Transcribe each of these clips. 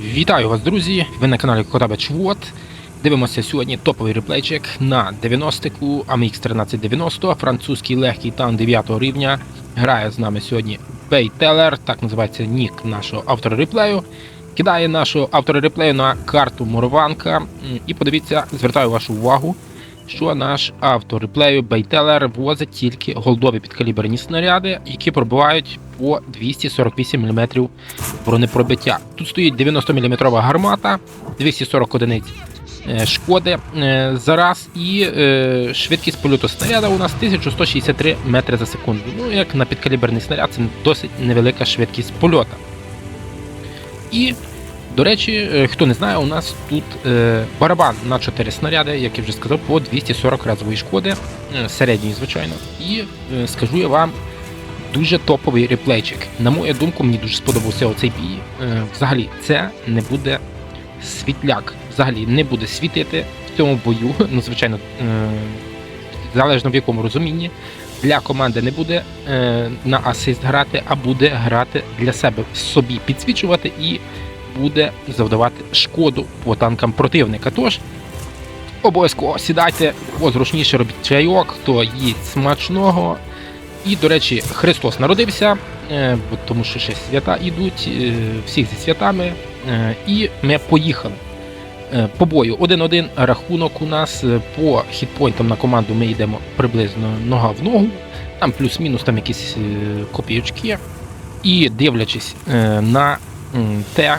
Вітаю вас, друзі! Ви на каналі Котабе Вот. Дивимося сьогодні топовий реплейчик на 90-ку AMX 1390, французький легкий танк 9 рівня. Грає з нами сьогодні Бейтелер, так називається нік нашого автора реплею. Кидає нашого автора реплею на карту Мурованка. І подивіться, звертаю вашу увагу, що наш автор реплею Бейтелер возить тільки голдові підкаліберні снаряди, які пробивають по 248 мм бронепробиття. Тут стоїть 90 мм гармата, 240 одиниць е, шкоди е, зараз і е, швидкість польоту снаряда у нас 1163 метри за секунду. Ну, як на підкаліберний снаряд, це досить невелика швидкість польота. І, до речі, е, хто не знає, у нас тут е, барабан на 4 снаряди, як я вже сказав, по 240 разової шкоди, е, середньої, звичайно. І скажу я вам, дуже топовий реплейчик. На мою думку, мені дуже сподобався оцей бій. Взагалі, це не буде світляк. Взагалі не буде світити в цьому бою. Ну, звичайно, залежно в якому розумінні. Для команди не буде на асист грати, а буде грати для себе собі підсвічувати і буде завдавати шкоду по танкам противника. Тож обов'язково сідайте, позручніше робіть чайок, хто їсть смачного. І, до речі, Христос народився, е, тому що ще свята йдуть, е, всіх зі святами. е, І ми поїхали. По бою 1-1 рахунок у нас по хітпойнтам на команду ми йдемо приблизно нога в ногу, там плюс-мінус там якісь копійочки. І дивлячись на те,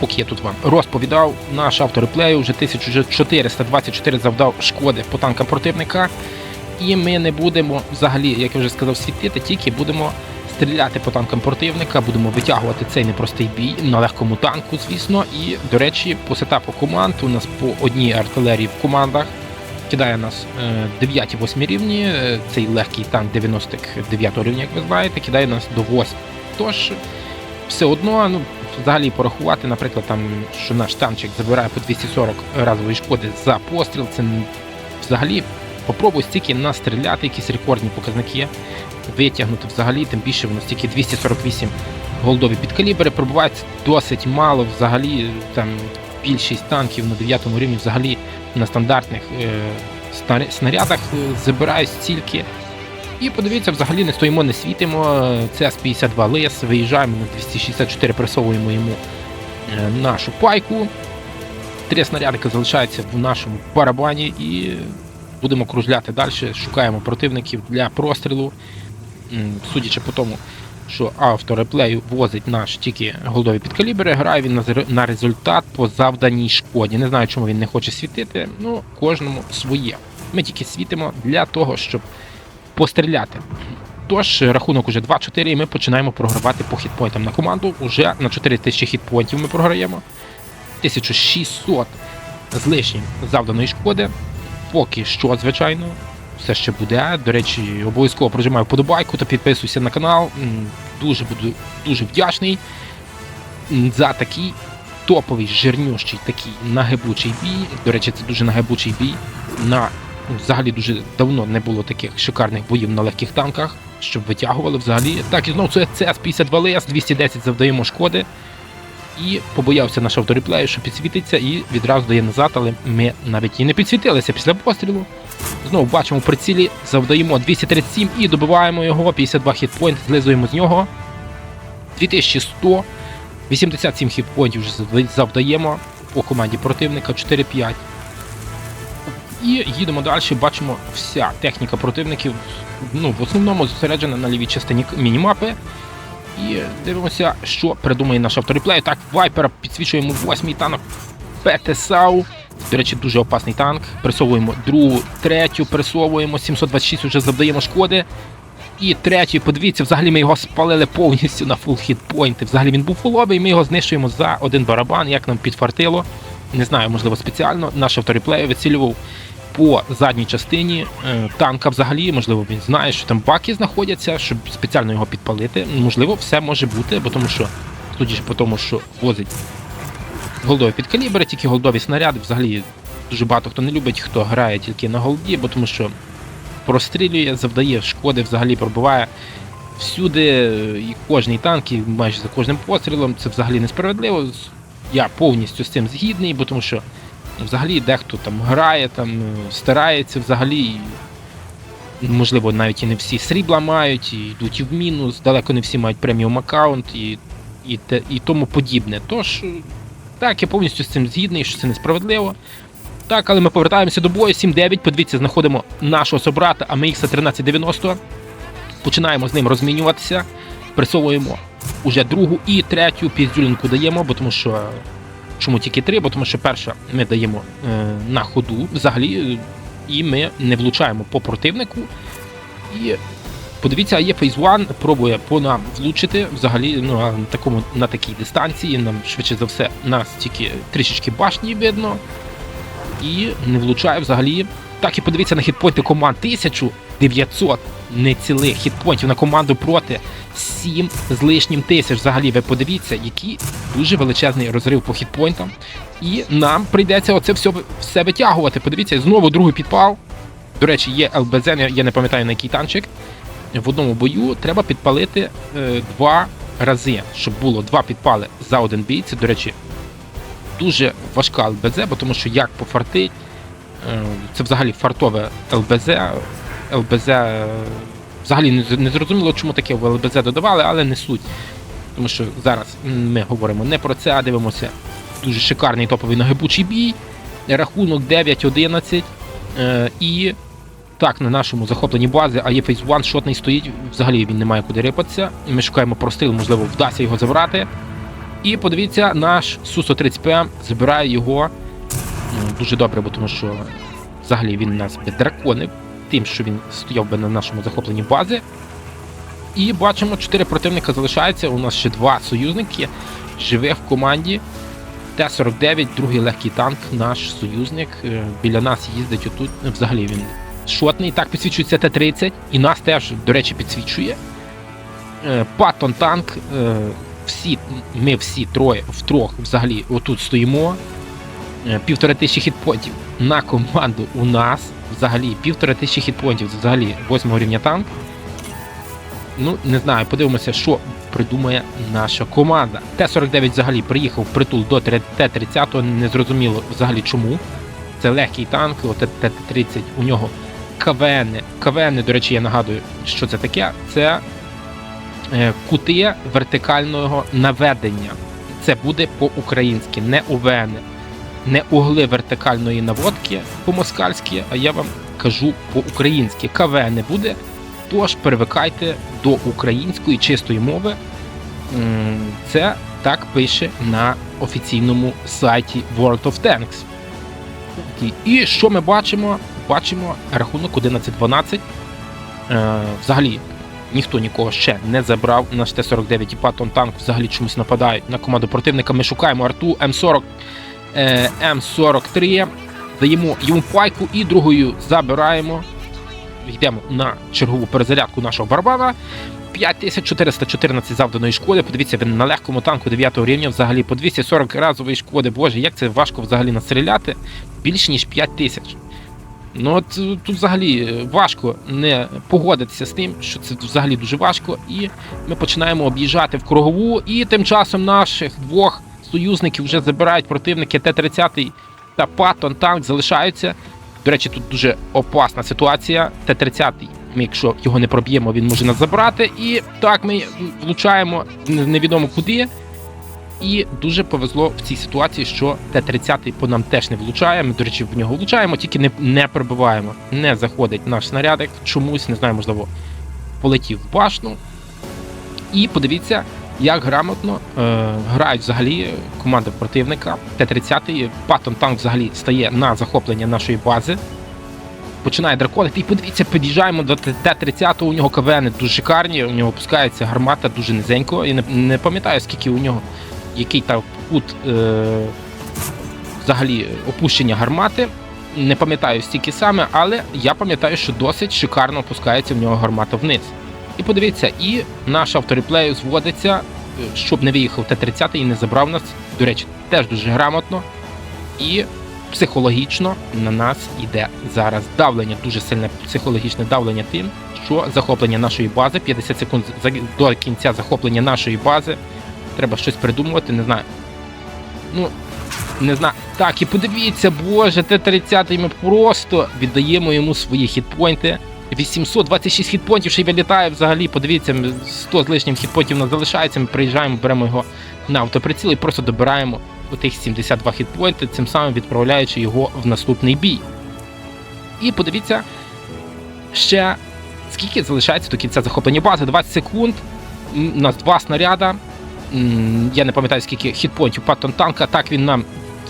поки я тут вам розповідав, наш автор реплею вже 1424 завдав шкоди по танкам противника. І ми не будемо взагалі, як я вже сказав, світити, тільки будемо стріляти по танкам противника, будемо витягувати цей непростий бій на легкому танку, звісно. І, до речі, по сетапу команд у нас по одній артилерії в командах кидає нас 9-8 рівні. е, Цей легкий танк 99 рівня, як ви знаєте, кидає нас до 8. Тож, все одно, ну, взагалі порахувати, наприклад, там, що наш танчик забирає по 240 разової шкоди за постріл, це взагалі попробуй стільки настріляти, якісь рекордні показники витягнути взагалі, тим більше воно стільки 248 голдові підкалібри пробувається досить мало. Взагалі там більшість танків на 9 рівні взагалі на стандартних е, снарядах е, забирають стільки. І подивіться, взагалі не стоїмо, не світимо. Це С-52 лис, виїжджаємо на 264, пресовуємо йому е, нашу пайку. Три снарядики залишаються в нашому барабані і будемо кружляти далі, шукаємо противників для прострілу. Судячи по тому, що автор реплею возить наш тільки голдові підкалібри, грає він на результат по завданій шкоді. Не знаю, чому він не хоче світити. Ну, кожному своє. Ми тільки світимо для того, щоб постріляти. Тож, рахунок уже 2-4, і ми починаємо програвати по хітпойнтам на команду. Уже на 4000 хітпойнтів ми програємо. 1600 з лишнім завданої шкоди. Поки що, звичайно, все ще буде. До речі, обов'язково прожимаю вподобайку та підписуйся на канал. Дуже буду дуже вдячний за такий топовий, жирнющий, такий нагибучий бій. До речі, це дуже нагибучий бій. На взагалі дуже давно не було таких шикарних боїв на легких танках, щоб витягували взагалі. Так, і знову це CS-52 ЛС, 210 завдаємо шкоди. І побоявся наш автореплею, що підсвітиться, і відразу дає назад, але ми навіть і не підсвітилися після пострілу. Знову бачимо в прицілі, завдаємо 237 і добиваємо його, 52 хітпойнт, злизуємо з нього. 2100, 87 хітпойнтів вже завдаємо по команді противника 4-5. І їдемо далі, бачимо вся техніка противників. Ну, в основному зосереджена на лівій частині мінімапи. І дивимося, що придумає наш автореплей. Так, Вайпера підсвічуємо восьмий танк ПТСАУ. До речі, дуже опасний танк. Пресовуємо другу, третю, пресовуємо, 726 вже завдаємо шкоди. І третій, подивіться, взагалі ми його спалили повністю на фул хітпойнти. Взагалі він був фуловий, ми його знищуємо за один барабан, як нам підфартило. Не знаю, можливо, спеціально. Наш автореплей вицілював по задній частині е, танка взагалі, можливо, він знає, що там баки знаходяться, щоб спеціально його підпалити. Можливо, все може бути, бо тому що, судячи по тому, що возить голдові підкалібри, тільки голдові снаряди. Взагалі дуже багато хто не любить, хто грає тільки на голді, бо тому що прострілює, завдає шкоди, взагалі пробиває всюди, і кожний танк, і майже за кожним пострілом. Це взагалі несправедливо. я повністю з цим згідний, бо тому що взагалі дехто там грає, там е, старається взагалі. Можливо, навіть і не всі срібла мають, і йдуть і в мінус, далеко не всі мають преміум аккаунт і, і, те, і тому подібне. Тож, е, так, я повністю з цим згідний, що це несправедливо. Так, але ми повертаємося до бою. 7-9. Подивіться, знаходимо нашого собрата AMX 1390. Починаємо з ним розмінюватися. Присовуємо уже другу і третю піздюлінку даємо, бо тому що. Чому тільки три? Бо тому що перша ми даємо е, на ходу взагалі, е, і ми не влучаємо по противнику. І подивіться, є Phase 1 пробує по нам влучити взагалі ну, на такому, на такій дистанції. Нам швидше за все нас тільки трішечки башні видно. І не влучає взагалі. Так і подивіться на хітпойти команд 1000. 900 нецілих хітпонтів на команду проти 7 з лишнім тисяч. Взагалі, ви подивіться, який дуже величезний розрив по хітпонтам. І нам прийдеться оце все все витягувати. Подивіться, знову другий підпал. До речі, є ЛБЗ, я не пам'ятаю на який танчик. В одному бою треба підпалити е, два рази, щоб було два підпали за один бій. Це, до речі, дуже важка ЛБЗ, бо тому що як пофартить, е, це взагалі фартове ЛБЗ. ЛБЗ е, взагалі не, зрозуміло, чому таке в ЛБЗ додавали, але не суть. Тому що зараз ми говоримо не про це, а дивимося дуже шикарний топовий нагибучий бій. Рахунок 9-11. Е, і так, на нашому захопленні бази, а є Phase One шотний стоїть, взагалі він не має куди рипатися. Ми шукаємо простріл, можливо, вдасться його забрати. І подивіться, наш Сусо 30 п забирає його ну, дуже добре, бо тому що взагалі він нас драконив тим, що він стояв би на нашому захопленні бази. І бачимо, чотири противника залишається. У нас ще два союзники живих в команді. Т-49, другий легкий танк, наш союзник. Е, Біля нас їздить отут. Взагалі він шотний. Так підсвічується Т-30. І нас теж, до речі, підсвічує. Е, Паттон танк. е, Всі, ми всі троє втрьох взагалі отут стоїмо. Півтора тисячі хітпонтів на команду у нас. Взагалі, півтора тисячі хітпонтів, це взагалі восьмого рівня танк. Ну, не знаю, подивимося, що придумає наша команда. Т-49 взагалі приїхав в притул до Т-30, незрозуміло взагалі чому. Це легкий танк, от Т-30 у нього КВН. КВН, до речі, я нагадую, що це таке. Це е, кути вертикального наведення. Це буде по-українськи, не УВН, не угли вертикальної наводки по-москальськи, а я вам кажу по-українськи. КВН буде. Тож привикайте до української чистої мови. Це так пише на офіційному сайті World of Tanks. І- що ми бачимо? Бачимо рахунок 11-12. Е, Взагалі ніхто нікого ще не забрав. Наш Т-49 і Паттон танк взагалі чомусь нападають на команду противника. Ми шукаємо арту М40, е, М43. Даємо йому пайку і другою забираємо. Йдемо на чергову перезарядку нашого барабана. 5414 завданої шкоди. Подивіться, він на легкому танку 9 рівня взагалі по 240 разової шкоди. Боже, як це важко взагалі настріляти більше ніж 5 тисяч. Ну от е, тут взагалі е, важко не погодитися з тим, що це взагалі дуже важко. І ми починаємо об'їжджати в кругову. І тим часом наших двох союзників вже забирають противники Т-30 та Паттон танк залишаються. До речі, тут дуже опасна ситуація. Т-30, ми, якщо його не проб'ємо, він може нас забрати. І так ми влучаємо невідомо куди. І дуже повезло в цій ситуації, що Т-30 по нам теж не влучає. Ми, до речі, в нього влучаємо, тільки не, не пробиваємо. Не заходить наш снарядик. Чомусь, не знаю, можливо, полетів в башну. І подивіться, як грамотно е, грають взагалі команда противника. Т-30, Паттон танк взагалі стає на захоплення нашої бази. Починає драконити. І подивіться, під'їжджаємо до Т-30, у нього КВН дуже шикарні, у нього опускається гармата дуже низенько. І не, не пам'ятаю, скільки у нього, який там кут е, взагалі опущення гармати. Не пам'ятаю стільки саме, але я пам'ятаю, що досить шикарно опускається в нього гармата вниз. І подивіться, і наш автореплей зводиться, е, щоб не виїхав Т-30 і не забрав нас. До речі, теж дуже грамотно. І психологічно на нас йде зараз давлення, дуже сильне психологічне давлення тим, що захоплення нашої бази, 50 секунд до кінця захоплення нашої бази. Треба щось придумувати, не знаю. Ну, не знаю. Так, і подивіться, боже, Т-30 ми просто віддаємо йому свої хітпойнти. 826 хітпонтів, ще й вилітає взагалі. Подивіться, 100 з лишнім хітпонтів нас залишається. Ми приїжджаємо, беремо його на автоприціл і просто добираємо отих 72 хітпойнти, цим самим відправляючи його в наступний бій. І подивіться ще скільки залишається до кінця захоплення бази. 20 секунд. У нас два снаряда. Я не пам'ятаю, скільки хітпонтів Паттон танка. Так він нам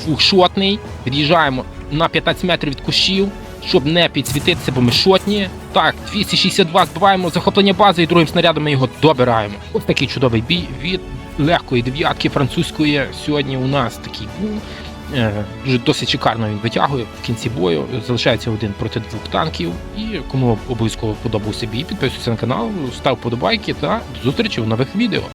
двохшотний. Від'їжджаємо на 15 метрів від кущів, щоб не підсвітитися, бо ми шотні. Так, 262 збиваємо захоплення бази і другим снарядом ми його добираємо. Ось такий чудовий бій від легкої дев'ятки французької. Сьогодні у нас такий був. Е, Дуже досить шикарно він витягує в кінці бою. Залишається один проти двох танків. І кому обов'язково подобався бій, підписуйся на канал, став подобайки та до зустрічі в нових відео.